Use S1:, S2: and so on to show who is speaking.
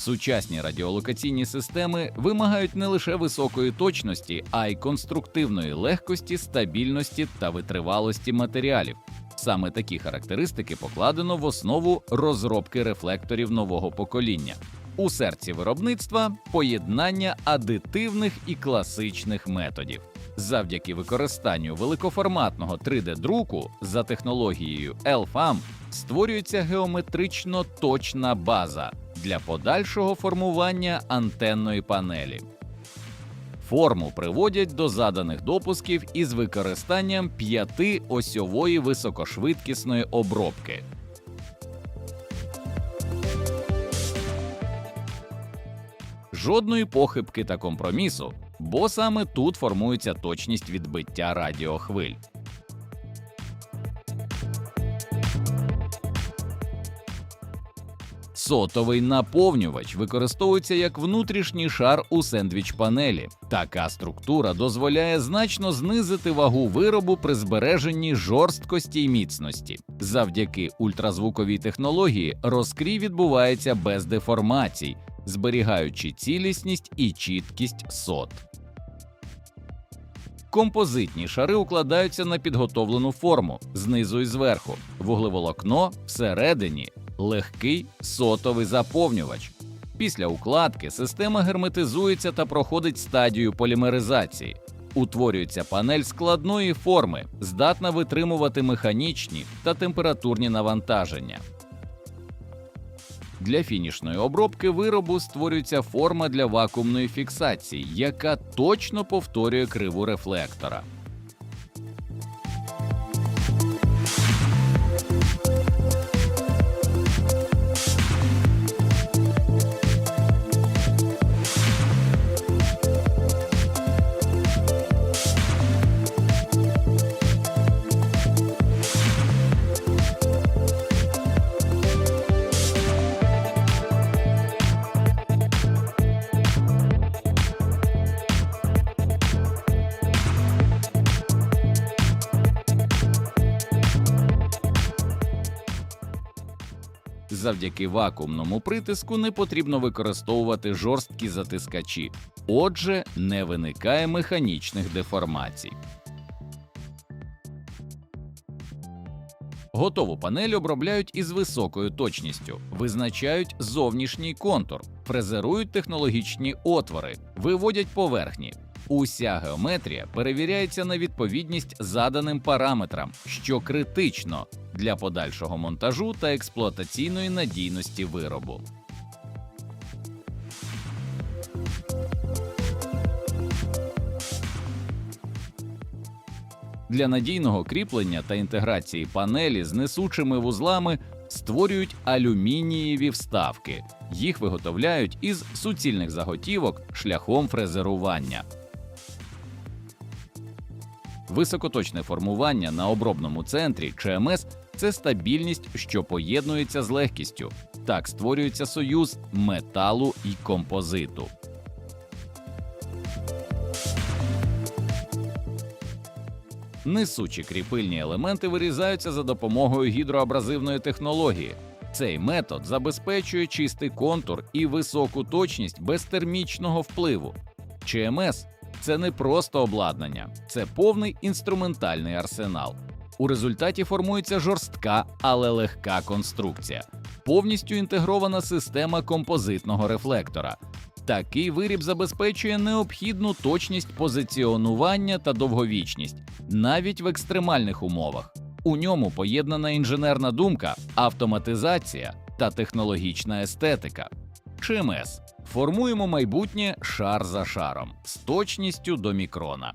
S1: Сучасні радіолокаційні системи вимагають не лише високої точності, а й конструктивної легкості, стабільності та витривалості матеріалів. Саме такі характеристики покладено в основу розробки рефлекторів нового покоління. У серці виробництва поєднання адитивних і класичних методів. Завдяки використанню великоформатного 3D-друку за технологією LFAM створюється геометрично точна база для подальшого формування антенної панелі. Форму приводять до заданих допусків із використанням п'яти осьової високошвидкісної обробки. Жодної похибки та компромісу, бо саме тут формується точність відбиття радіохвиль. Сотовий наповнювач використовується як внутрішній шар у сендвіч панелі. Така структура дозволяє значно знизити вагу виробу при збереженні жорсткості й міцності. Завдяки ультразвуковій технології розкрій відбувається без деформацій, зберігаючи цілісність і чіткість сот. Композитні шари укладаються на підготовлену форму знизу і зверху, вуглеволокно всередині, легкий сотовий заповнювач. Після укладки система герметизується та проходить стадію полімеризації. Утворюється панель складної форми, здатна витримувати механічні та температурні навантаження. Для фінішної обробки виробу створюється форма для вакуумної фіксації, яка точно повторює криву рефлектора. Завдяки вакуумному притиску не потрібно використовувати жорсткі затискачі, отже, не виникає механічних деформацій. Готову панель обробляють із високою точністю, визначають зовнішній контур, фрезерують технологічні отвори, виводять поверхні. Уся геометрія перевіряється на відповідність заданим параметрам, що критично для подальшого монтажу та експлуатаційної надійності виробу. Для надійного кріплення та інтеграції панелі з несучими вузлами створюють алюмінієві вставки. Їх виготовляють із суцільних заготівок шляхом фрезерування. Високоточне формування на обробному центрі ЧМС це стабільність, що поєднується з легкістю. Так створюється союз металу і композиту. Несучі кріпильні елементи вирізаються за допомогою гідроабразивної технології. Цей метод забезпечує чистий контур і високу точність без термічного впливу. ЧМС це не просто обладнання, це повний інструментальний арсенал. У результаті формується жорстка, але легка конструкція, повністю інтегрована система композитного рефлектора. Такий виріб забезпечує необхідну точність позиціонування та довговічність, навіть в екстремальних умовах. У ньому поєднана інженерна думка, автоматизація та технологічна естетика. ЧМС формуємо майбутнє шар за шаром з точністю до мікрона.